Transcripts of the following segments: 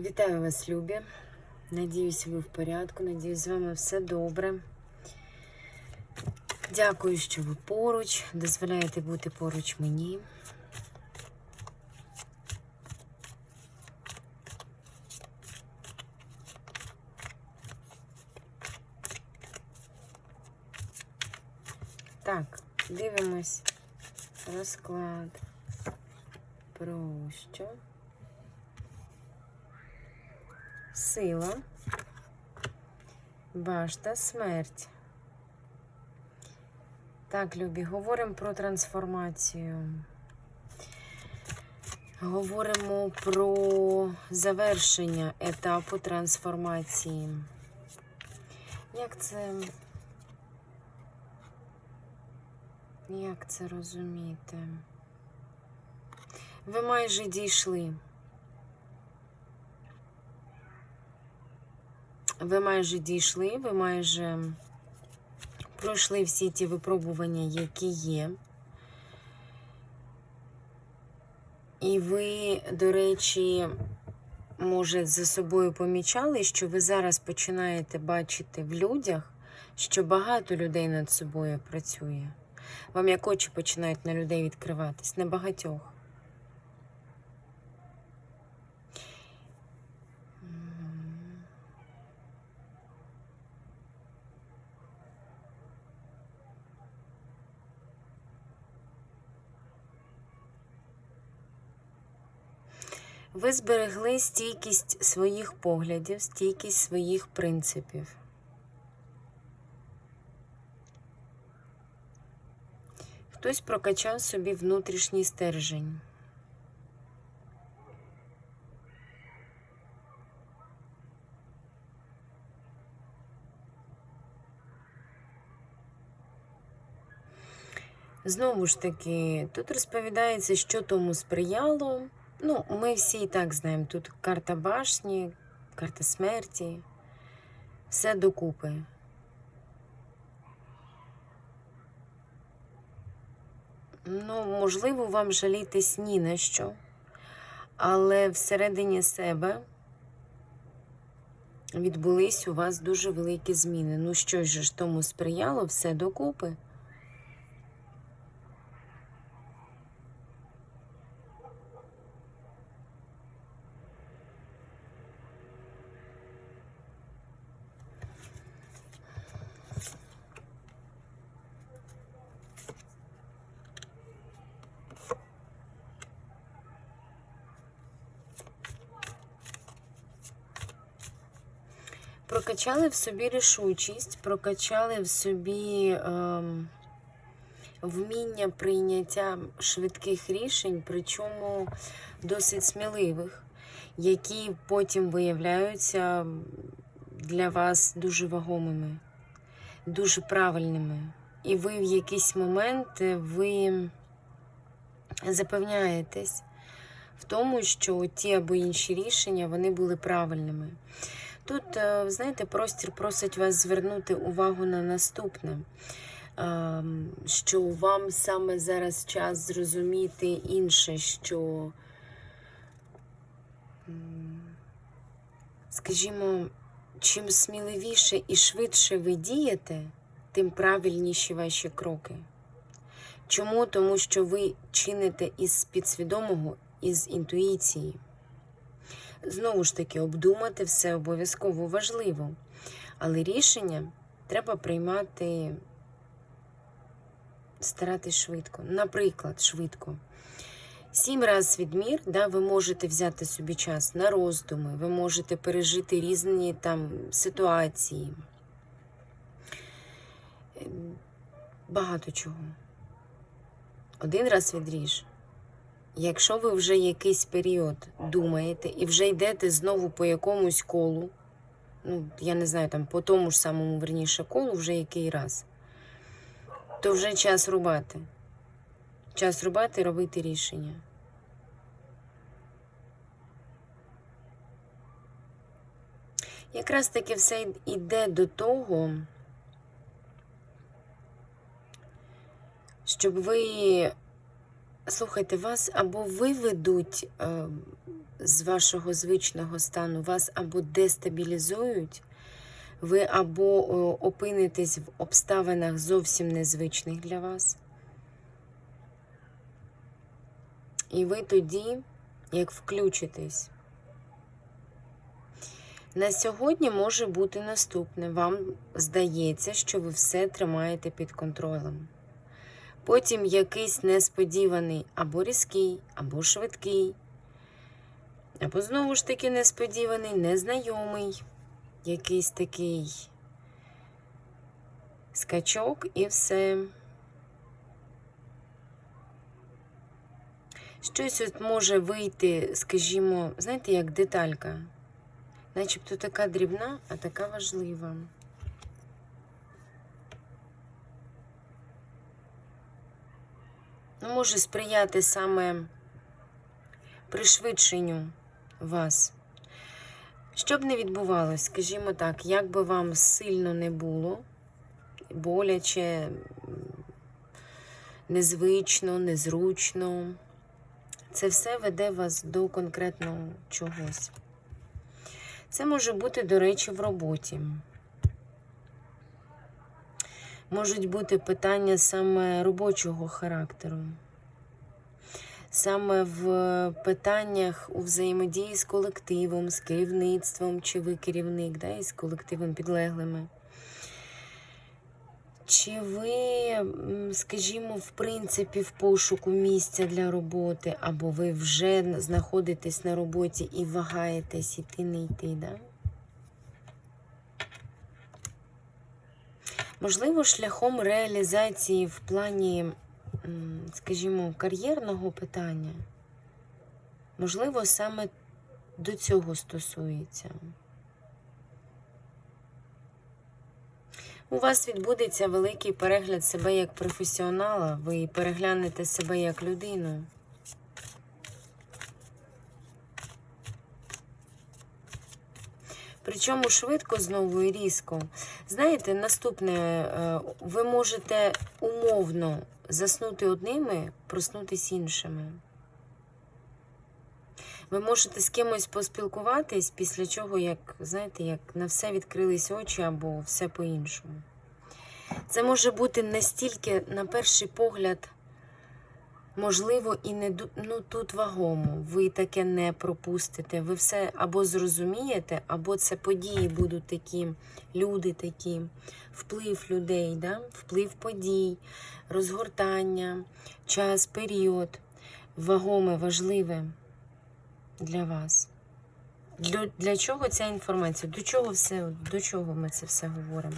Вітаю вас, любі. Надіюсь, ви в порядку. Надіюсь, з вами все добре. Дякую, що ви поруч. Дозволяєте бути поруч мені. Так, дивимось розклад. Про що? Сила, башта, смерть. Так, любі, говоримо про трансформацію. Говоримо про завершення етапу трансформації. Як це. Як це розуміти? Ви майже дійшли. Ви майже дійшли, ви майже пройшли всі ті випробування, які є. І ви, до речі, може, за собою помічали, що ви зараз починаєте бачити в людях, що багато людей над собою працює. Вам як очі починають на людей відкриватись, не багатьох. Ви зберегли стійкість своїх поглядів, стійкість своїх принципів. Хтось прокачав собі внутрішній стержень. Знову ж таки, тут розповідається, що тому сприяло. Ну, ми всі і так знаємо. Тут карта башні, карта смерті, все докупи. Ну, можливо, вам жалітись ні на що, але всередині себе відбулись у вас дуже великі зміни. Ну, що ж тому сприяло, все докупи. Прокачали в собі рішучість, прокачали в собі ем, вміння прийняття швидких рішень, причому досить сміливих, які потім виявляються для вас дуже вагомими, дуже правильними. І ви в якийсь момент ви запевняєтесь в тому, що ті або інші рішення вони були правильними. Тут, е, знаєте, простір просить вас звернути увагу на наступне, ем, що вам саме зараз час зрозуміти інше, що, скажімо, чим сміливіше і швидше ви дієте, тим правильніші ваші кроки. Чому? Тому що ви чините із підсвідомого, із інтуїції. Знову ж таки, обдумати все обов'язково важливо. Але рішення треба приймати, старатись швидко. Наприклад, швидко. Сім разів відмір, да, ви можете взяти собі час на роздуми, ви можете пережити різні там ситуації. Багато чого. Один раз відріж. Якщо ви вже якийсь період думаєте і вже йдете знову по якомусь колу, ну, я не знаю, там по тому ж самому верніше колу, вже який раз, то вже час рубати. Час рубати робити рішення. Якраз таки все йде до того, щоб ви Слухайте, вас або виведуть е, з вашого звичного стану, вас або дестабілізують, ви або опинитесь в обставинах зовсім незвичних для вас. І ви тоді, як включитесь, на сьогодні може бути наступне. Вам здається, що ви все тримаєте під контролем. Потім якийсь несподіваний або різкий, або швидкий, або знову ж таки несподіваний, незнайомий, якийсь такий скачок і все. Щось от може вийти, скажімо, знаєте, як деталька. Начебто така дрібна, а така важлива. Може сприяти саме пришвидшенню вас. Що б не відбувалось, скажімо так, як би вам сильно не було, боляче, незвично, незручно, це все веде вас до конкретного чогось. Це може бути, до речі, в роботі. Можуть бути питання саме робочого характеру. Саме в питаннях у взаємодії з колективом, з керівництвом, чи ви керівник, да, і з колективом підлеглими. Чи ви, скажімо, в принципі, в пошуку місця для роботи, або ви вже знаходитесь на роботі і вагаєтесь іти, не йти, да? Можливо, шляхом реалізації в плані, скажімо, кар'єрного питання. Можливо, саме до цього стосується. У вас відбудеться великий перегляд себе як професіонала, ви переглянете себе як людину. Причому швидко знову і різко. Знаєте, наступне, е, ви можете умовно заснути одними, проснутись іншими. Ви можете з кимось поспілкуватись, після чого, як, знаєте, як на все відкрились очі або все по-іншому. Це може бути настільки, на перший погляд, можливо, і не ну, тут вагому. Ви таке не пропустите. Ви все або зрозумієте, або це події будуть такі, люди такі, вплив людей, да? вплив подій, розгортання, час, період, вагоме, важливе для вас. Для, для чого ця інформація? До чого все, до чого ми це все говоримо?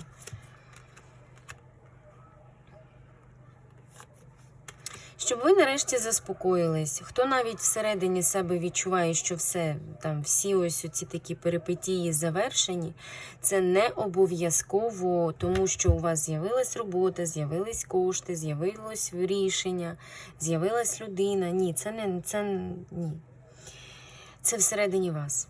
Щоб ви нарешті заспокоїлись. Хто навіть всередині себе відчуває, що все там, всі ось оці такі перипетії завершені, це не обов'язково, тому що у вас з'явилась робота, з'явились кошти, з'явилось рішення, з'явилась людина. Ні, це не це ні. Це всередині вас.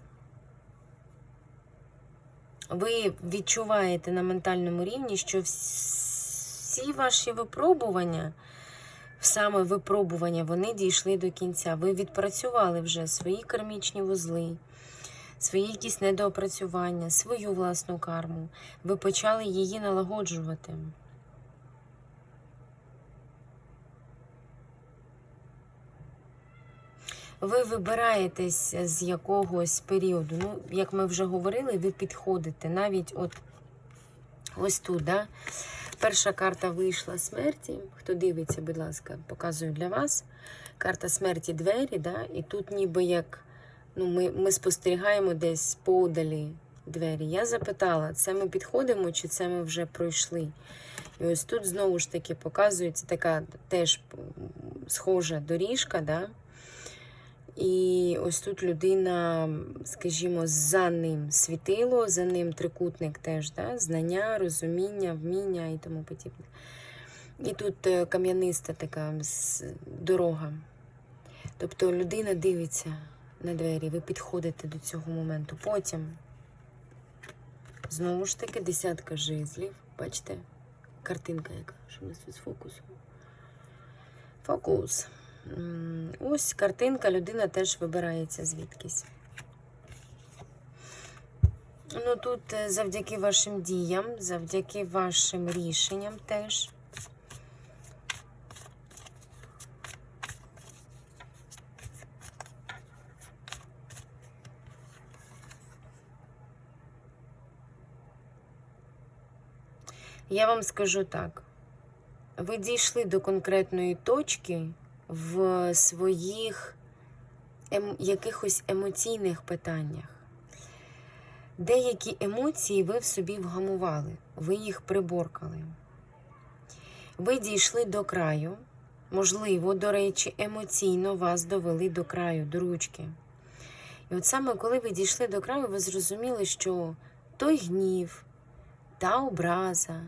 Ви відчуваєте на ментальному рівні, що всі ваші випробування саме випробування, вони дійшли до кінця. Ви відпрацювали вже свої кармічні вузли, свої якісь недоопрацювання, свою власну карму. Ви почали її налагоджувати. Ви вибираєтесь з якогось періоду. Ну, як ми вже говорили, ви підходите навіть от ось тут, да? Перша карта вийшла смерті. Хто дивиться, будь ласка, показую для вас. Карта смерті двері, да? і тут ніби як ну, ми, ми спостерігаємо десь подалі двері. Я запитала, це ми підходимо, чи це ми вже пройшли? І ось тут знову ж таки показується така теж схожа доріжка. Да? І ось тут людина, скажімо, за ним світило, за ним трикутник теж, да? знання, розуміння, вміння і тому подібне. І тут е, кам'яниста така дорога. Тобто людина дивиться на двері, ви підходите до цього моменту. Потім, знову ж таки, десятка жезлів. Бачите? Картинка яка, що у нас тут з фокусом. Фокус. Ось картинка, людина теж вибирається звідкись. Ну тут е, завдяки вашим діям, завдяки вашим рішенням теж. Я вам скажу так. Ви дійшли до конкретної точки в своїх ем, якихось емоційних питаннях. Деякі емоції ви в собі вгамували, ви їх приборкали. Ви дійшли до краю. Можливо, до речі, емоційно вас довели до краю, до ручки. І от саме коли ви дійшли до краю, ви зрозуміли, що той гнів, та образа,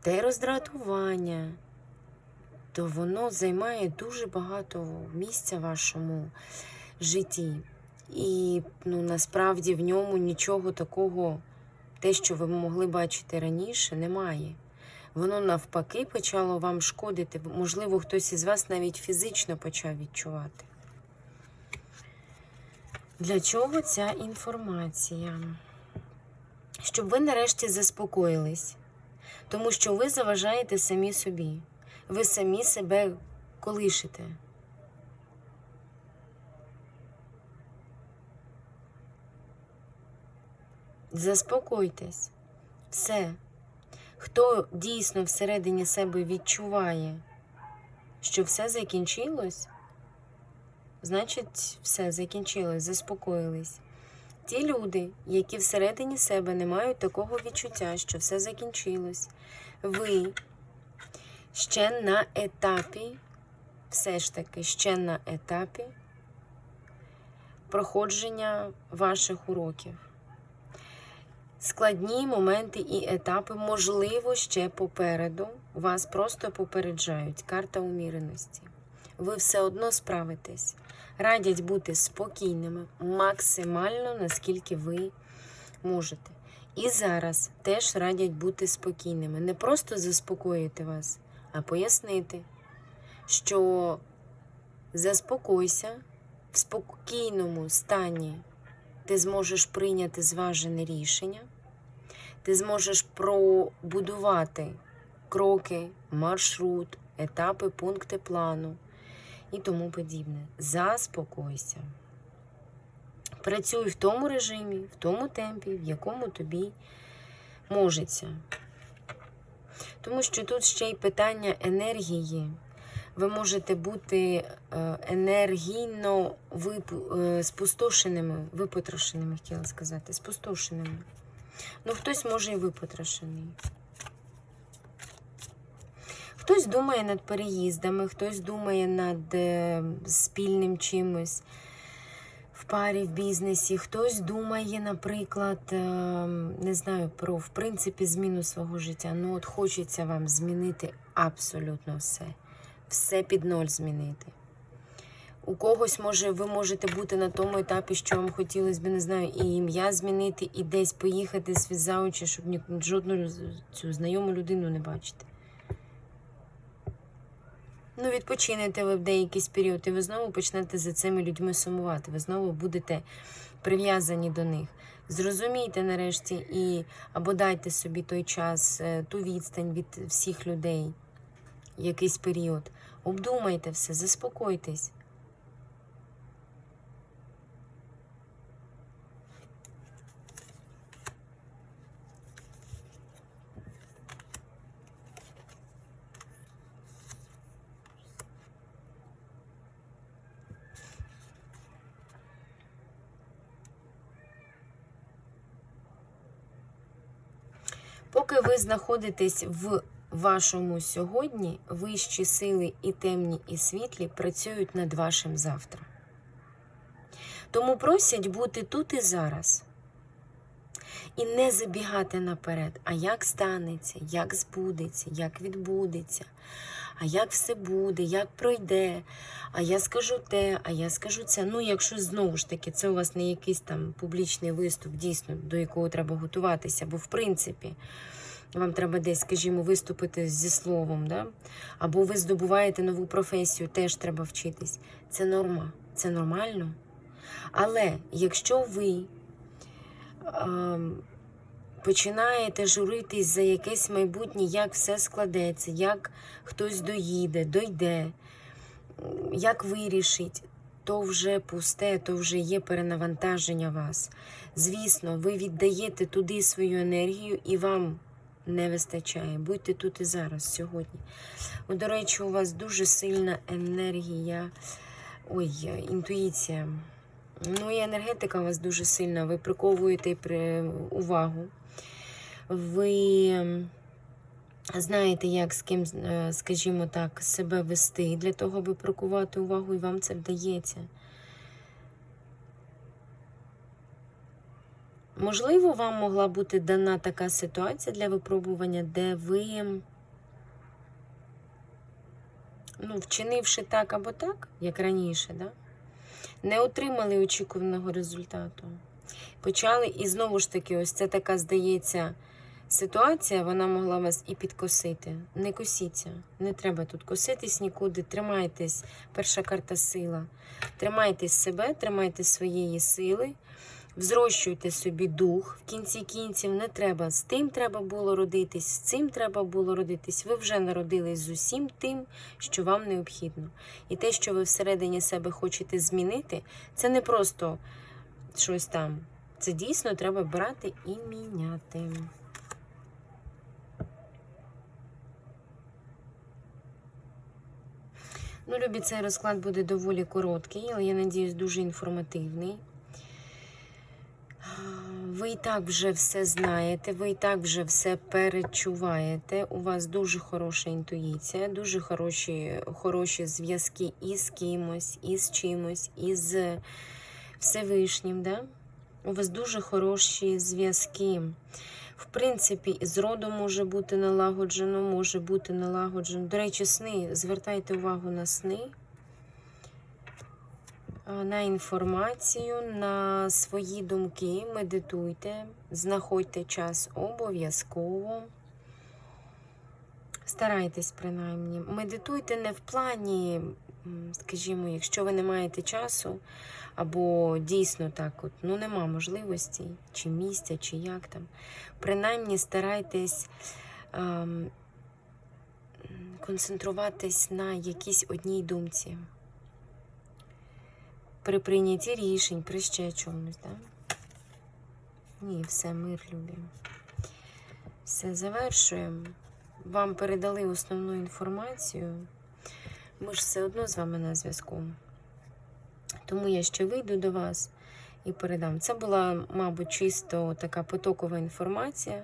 те роздратування, то воно займає дуже багато місця в вашому житті. І ну, насправді в ньому нічого такого, те, що ви могли бачити раніше, немає. Воно навпаки почало вам шкодити. Можливо, хтось із вас навіть фізично почав відчувати. Для чого ця інформація? Щоб ви нарешті заспокоїлись, тому що ви заважаєте самі собі. Ви самі себе колишите. Заспокойтесь. Все. Хто дійсно всередині себе відчуває, що все закінчилось, значить, все закінчилось, заспокоїлись. Ті люди, які всередині себе не мають такого відчуття, що все закінчилось, ви ще на етапі, все ж таки, ще на етапі проходження ваших уроків. Складні моменти і етапи, можливо, ще попереду. Вас просто попереджають. Карта уміреності. Ви все одно справитесь. Радять бути спокійними максимально, наскільки ви можете. І зараз теж радять бути спокійними. Не просто заспокоїти вас, пояснити, що заспокойся в спокійному стані. Ти зможеш прийняти зважене рішення, ти зможеш пробудувати кроки, маршрут, етапи, пункти плану і тому подібне. Заспокойся. Працюй в тому режимі, в тому темпі, в якому тобі можеться. Тому що тут ще й питання енергії. Ви можете бути е, енергійно вип- е, спустошеними, випотрошеними, хотіла сказати, спустошеними. Ну, хтось може і випотрошений. Хтось думає над переїздами, хтось думає над е, спільним чимось в парі, в бізнесі, хтось думає, наприклад, е, не знаю, про в принципі зміну свого життя. Ну, от хочеться вам змінити абсолютно все. Все під ноль змінити. У когось може ви можете бути на тому етапі, що вам хотілося б, не знаю, і ім'я змінити, і десь поїхати за щоб ні, жодну цю знайому людину не бачити. Ну, відпочинете ви в деякийсь період, і ви знову почнете за цими людьми сумувати. Ви знову будете прив'язані до них. Зрозумійте нарешті і або дайте собі той час, е, ту відстань від всіх людей, якийсь період. Обдумайте все, заспокойтесь. Поки ви знаходитесь в вашому сьогодні, вищі сили і темні, і світлі працюють над вашим завтра. Тому просять бути тут і зараз. І не забігати наперед, а як станеться, як збудеться, як відбудеться, а як все буде, як пройде, а я скажу те, а я скажу це. Ну, якщо знову ж таки це у вас не якийсь там публічний виступ, дійсно, до якого треба готуватися, бо в принципі вам треба десь, скажімо, виступити зі словом, да? або ви здобуваєте нову професію, теж треба вчитись. Це норма, це нормально. Але якщо ви ем, починаєте журитись за якесь майбутнє, як все складеться, як хтось доїде, дойде, як вирішить, то вже пусте, то вже є перенавантаження вас. Звісно, ви віддаєте туди свою енергію і вам не вистачає. Будьте тут і зараз, сьогодні. О, До речі, у вас дуже сильна енергія. Ой, інтуїція. Ну і енергетика у вас дуже сильна. Ви приковуєте увагу. Ви знаєте, як з ким, е, скажімо так, себе вести для того, аби прикувати увагу, і вам це вдається. Можливо, вам могла бути дана така ситуація для випробування, де ви, ну, вчинивши так або так, як раніше, да? не отримали очікуваного результату. Почали, і знову ж таки, ось це така, здається, ситуація, вона могла вас і підкосити. Не косіться, не треба тут коситись нікуди. Тримайтесь, перша карта сила. Тримайтесь себе, тримайте своєї сили, взрощуйте собі дух. В кінці кінців не треба. З тим треба було родитись, з цим треба було родитись. Ви вже народились з усім тим, що вам необхідно. І те, що ви всередині себе хочете змінити, це не просто щось там. Це дійсно треба брати і міняти. Ну, любі, цей розклад буде доволі короткий, але я надіюсь, дуже інформативний. Ви і так вже все знаєте, ви і так вже все перечуваєте. У вас дуже хороша інтуїція, дуже хороші, хороші зв'язки із кимось, із чимось, із Всевишнім. Да? У вас дуже хороші зв'язки. В принципі, з родом може бути налагоджено, може бути налагоджено. До речі, сни. Звертайте увагу на сни, на інформацію, на свої думки. Медитуйте, знаходьте час обов'язково. Старайтесь, принаймні. Медитуйте не в плані, скажімо, якщо ви не маєте часу, або дійсно так, от, ну нема можливості, чи місця, чи як там. Принаймні старайтесь ем, концентруватись на якійсь одній думці. При прийнятті рішень, при ще чомусь, да? Ні, все, мир любі. Все, завершуємо. Вам передали основну інформацію. Ми ж все одно з вами на зв'язку. Тому я ще вийду до вас і передам. Це була, мабуть, чисто така потокова інформація.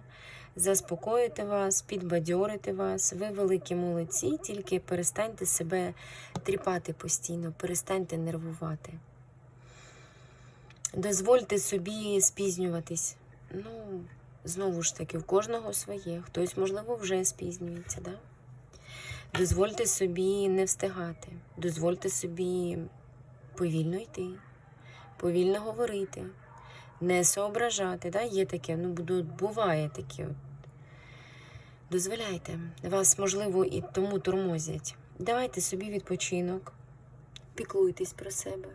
Заспокоїти вас, підбадьорити вас. Ви великі молодці, тільки перестаньте себе тріпати постійно, перестаньте нервувати. Дозвольте собі спізнюватись. Ну, знову ж таки, в кожного своє. Хтось, можливо, вже спізнюється. Да? Дозвольте собі не встигати. Дозвольте собі повільно йти, повільно говорити, не соображати. Да? Є таке, ну буває таке. Дозволяйте. Вас, можливо, і тому тормозять. Давайте собі відпочинок, піклуйтесь про себе.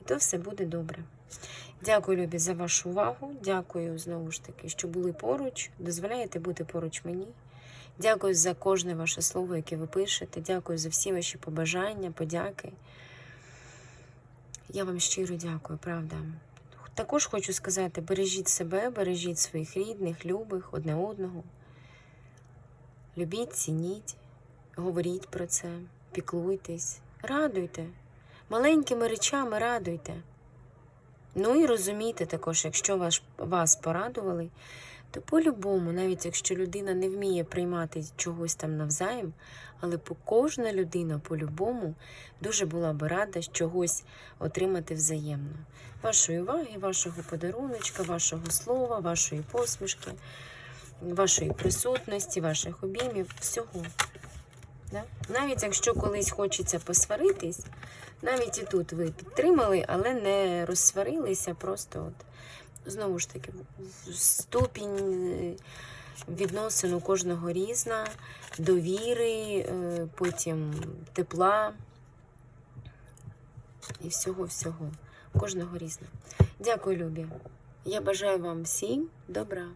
І то все буде добре. Дякую, любі, за вашу увагу. Дякую знову ж таки, що були поруч. Дозволяєте бути поруч мені. Дякую за кожне ваше слово, яке ви пишете. Дякую за всі ваші побажання, подяки. Я вам щиро дякую, правда. Також хочу сказати: бережіть себе, бережіть своїх рідних, любих, одне одного. Любіть, цініть, говоріть про це, піклуйтесь, радуйте. Маленькими речами радуйте. Ну і розумійте також, якщо вас, вас порадували, то по-любому, навіть якщо людина не вміє приймати чогось там навзаєм, але кожна людина по-любому дуже була би рада чогось отримати взаємно. Вашої уваги, вашого подаруночка, вашого слова, вашої посмішки, вашої присутності, ваших обіймів, всього. Да? Навіть якщо колись хочеться посваритись, навіть і тут ви підтримали, але не розсварилися, просто от знову ж таки, ступінь е, відносин у кожного різна, довіри, е, потім тепла і всього-всього. Кожного різне. Дякую, Любі. Я бажаю вам всім добра.